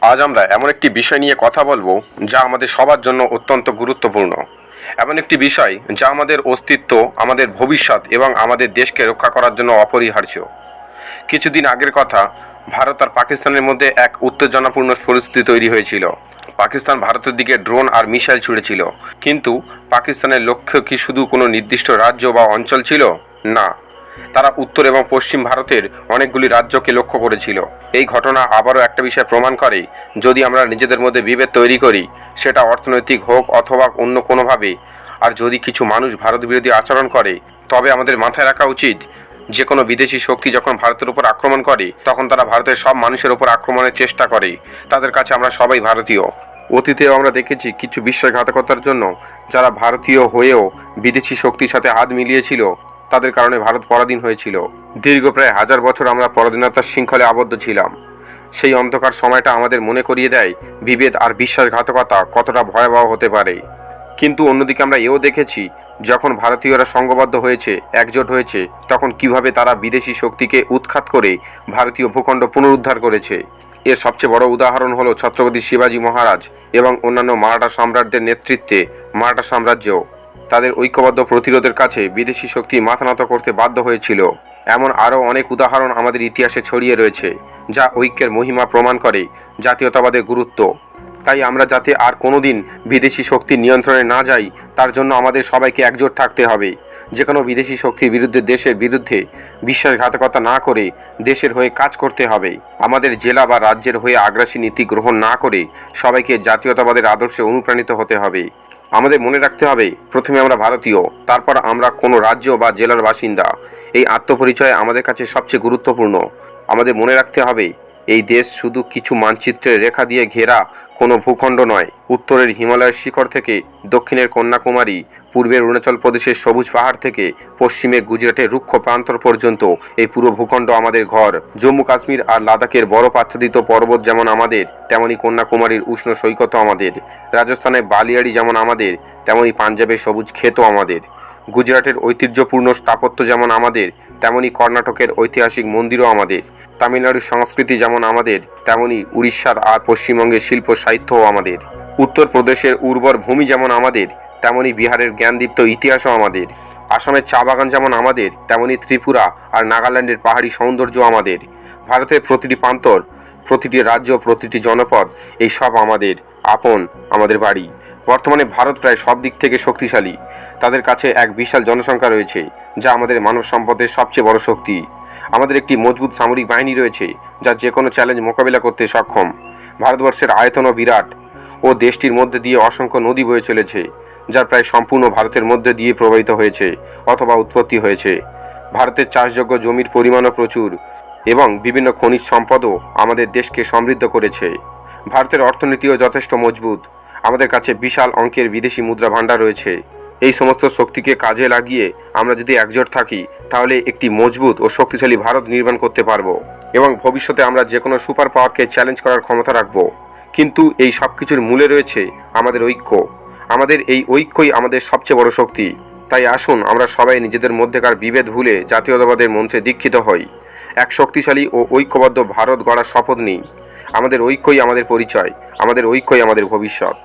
আজ আমরা এমন একটি বিষয় নিয়ে কথা বলব যা আমাদের সবার জন্য অত্যন্ত গুরুত্বপূর্ণ। এমন একটি বিষয় যা আমাদের অস্তিত্ব, আমাদের ভবিষ্যৎ এবং আমাদের দেশকে রক্ষা করার জন্য অপরিহার্য। কিছুদিন আগের কথা, ভারত আর পাকিস্তানের মধ্যে এক উত্তেজনাপূর্ণ পরিস্থিতি তৈরি হয়েছিল। পাকিস্তান ভারতের দিকে ড্রোন আর মিসাইল ছুড়েছিল। কিন্তু পাকিস্তানের লক্ষ্য কি শুধু কোনো নির্দিষ্ট রাজ্য বা অঞ্চল ছিল? না। তারা উত্তর এবং পশ্চিম ভারতের অনেকগুলি রাজ্যকে লক্ষ্য করেছিল। এই ঘটনা আবারও একটা বিষয় প্রমাণ করে, যদি আমরা নিজেদের মধ্যে বিভেদ তৈরি করি, সেটা অর্থনৈতিক হোক অথবা অন্য কোনোভাবে, আর যদি কিছু মানুষ ভারত বিরোধী আচরণ করে, তবে আমাদের মাথায় রাখা উচিত যে কোনো বিদেশি শক্তি যখন ভারতের উপর আক্রমণ করে, তখন তারা ভারতের সব মানুষের উপর আক্রমণের চেষ্টা করে। তাদের কাছে আমরা সবাই ভারতীয়। অতীতেও আমরা দেখেছি কিছু বিশ্বাসঘাতকতার জন্য, যারা ভারতীয় হয়েও বিদেশি শক্তির সাথে হাত মিলিয়েছিল তাদের কারণে ভারত পরাধীন হয়েছিল। দীর্ঘ প্রায় হাজার বছর আমরা পরাধীনতার শৃঙ্খলে আবদ্ধ ছিলাম। সেই অন্ধকার সময়টা আমাদের মনে করিয়ে দেয় বিভেদ আর বিশ্বাসঘাতকতা কতটা ভয়াবহ হতে পারে। কিন্তু অন্যদিকে আমরা এও দেখেছি, যখন ভারতীয়রা সংঘবদ্ধ হয়েছে, একজোট হয়েছে, তখন কীভাবে তারা বিদেশি শক্তিকে উৎখাত করে ভারতীয় ভূখণ্ড পুনরুদ্ধার করেছে। এর সবচেয়ে বড় উদাহরণ হলো ছত্রপতি শিবাজী মহারাজ এবং অন্যান্য মারাঠা সম্রাটদের নেতৃত্বে মারাঠা সাম্রাজ্য। তাদের ঐক্যবদ্ধ প্রতিরোধের কাছে বিদেশি শক্তি মাথা নত করতে বাধ্য হয়েছিল। এমন আরও অনেক উদাহরণ আমাদের ইতিহাসে ছড়িয়ে রয়েছে, যা ঐক্যের মহিমা প্রমাণ করে জাতীয়তাবাদের গুরুত্ব। তাই আমরা যাতে আর কোনোদিন বিদেশি শক্তির নিয়ন্ত্রণে না যাই, তার জন্য আমাদের সবাইকে একজোট থাকতে হবে। যে কোনো বিদেশি শক্তির বিরুদ্ধে দেশের বিরুদ্ধে বিশ্বাসঘাতকতা না করে দেশের হয়ে কাজ করতে হবে। আমাদের জেলা বা রাজ্যের হয়ে আগ্রাসী নীতি গ্রহণ না করে সবাইকে জাতীয়তাবাদের আদর্শে অনুপ্রাণিত হতে হবে। আমাদের মনে রাখতে হবে, প্রথমে আমরা ভারতীয়, তারপর আমরা কোনো রাজ্য বা জেলার বাসিন্দা। এই আত্মপরিচয় আমাদের কাছে সবচেয়ে গুরুত্বপূর্ণ। আমাদের মনে রাখতে হবে এই দেশ শুধু কিছু মানচিত্রের রেখা দিয়ে ঘেরা কোনো ভূখণ্ড নয়। উত্তরের হিমালয়ের শিখর থেকে দক্ষিণের কন্যাকুমারী, পূর্বের অরুণাচল প্রদেশের সবুজ পাহাড় থেকে পশ্চিমে গুজরাটের রুক্ষ প্রান্তর পর্যন্ত এই পুরো ভূখণ্ড আমাদের ঘর। জম্মু কাশ্মীর আর লাদাখের বরফ আচ্ছাদিত পর্বত যেমন আমাদের, তেমনি কন্যাকুমারীর উষ্ণ সৈকতও আমাদের। রাজস্থানের বালিয়াড়ি যেমন আমাদের, তেমনি পাঞ্জাবের সবুজ ক্ষেতও আমাদের। গুজরাটের ঐতিহ্যপূর্ণ স্থাপত্য যেমন আমাদের, তেমনি কর্ণাটকের ঐতিহাসিক মন্দিরও আমাদের। তামিলনাড়ুর সংস্কৃতি যেমন আমাদের, তেমনি উড়িষ্যার আর পশ্চিমবঙ্গের শিল্প সাহিত্যও আমাদের। উত্তরপ্রদেশের উর্বর ভূমি যেমন আমাদের, তেমনি বিহারের জ্ঞানদীপ্ত ইতিহাসও আমাদের। আসামের চা বাগান যেমন আমাদের, তেমনি ত্রিপুরা আর নাগাল্যান্ডের পাহাড়ি সৌন্দর্য আমাদের। ভারতের প্রতিটি প্রান্তর, প্রতিটি রাজ্য, প্রতিটি জনপদ, এই সব আমাদের, আপন, আমাদের বাড়ি। বর্তমানে ভারত প্রায় সব দিক থেকে শক্তিশালী। তাদের কাছে এক বিশাল জনসংখ্যা রয়েছে, যা আমাদের মানব সম্পদের সবচেয়ে বড় শক্তি। আমাদের একটি মজবুত সামরিক বাহিনী রয়েছে, যা যে কোনো চ্যালেঞ্জ মোকাবিলা করতে সক্ষম। ভারতবর্ষের আয়তনও বিরাট ও দেশটির মধ্যে দিয়ে অসংখ্য নদী বয়ে চলেছে যার প্রায় সম্পূর্ণ ভারতের মধ্যে দিয়ে প্রবাহিত হয়েছে অথবা উৎপত্তি হয়েছে। ভারতের চাষযোগ্য জমির পরিমাণও প্রচুর এবং বিভিন্ন খনিজ সম্পদও আমাদের দেশকে সমৃদ্ধ করেছে। ভারতের অর্থনীতিও যথেষ্ট মজবুত। আমাদের কাছে বিশাল অঙ্কের বিদেশি মুদ্রা ভাণ্ডার রয়েছে। এই সমস্ত শক্তিকে কাজে লাগিয়ে আমরা যদি একজোট থাকি, তাহলে একটি মজবুত ও শক্তিশালী ভারত নির্মাণ করতে পারব এবং ভবিষ্যতে আমরা যে কোনো সুপার পাওয়ারকে চ্যালেঞ্জ করার ক্ষমতা রাখব। কিন্তু এই সব কিছুর মূলে রয়েছে আমাদের ঐক্য। আমাদের এই ঐক্যই আমাদের সবচেয়ে বড় শক্তি। তাই আসুন আমরা সবাই নিজেদের মধ্যেকার বিভেদ ভুলে জাতীয়তাবাদের মঞ্চে দীক্ষিত হই। এক শক্তিশালী ও ঐক্যবদ্ধ ভারত গড়ার শপথ নিই। আমাদের ঐক্যই আমাদের পরিচয়, আমাদের ঐক্যই আমাদের ভবিষ্যৎ।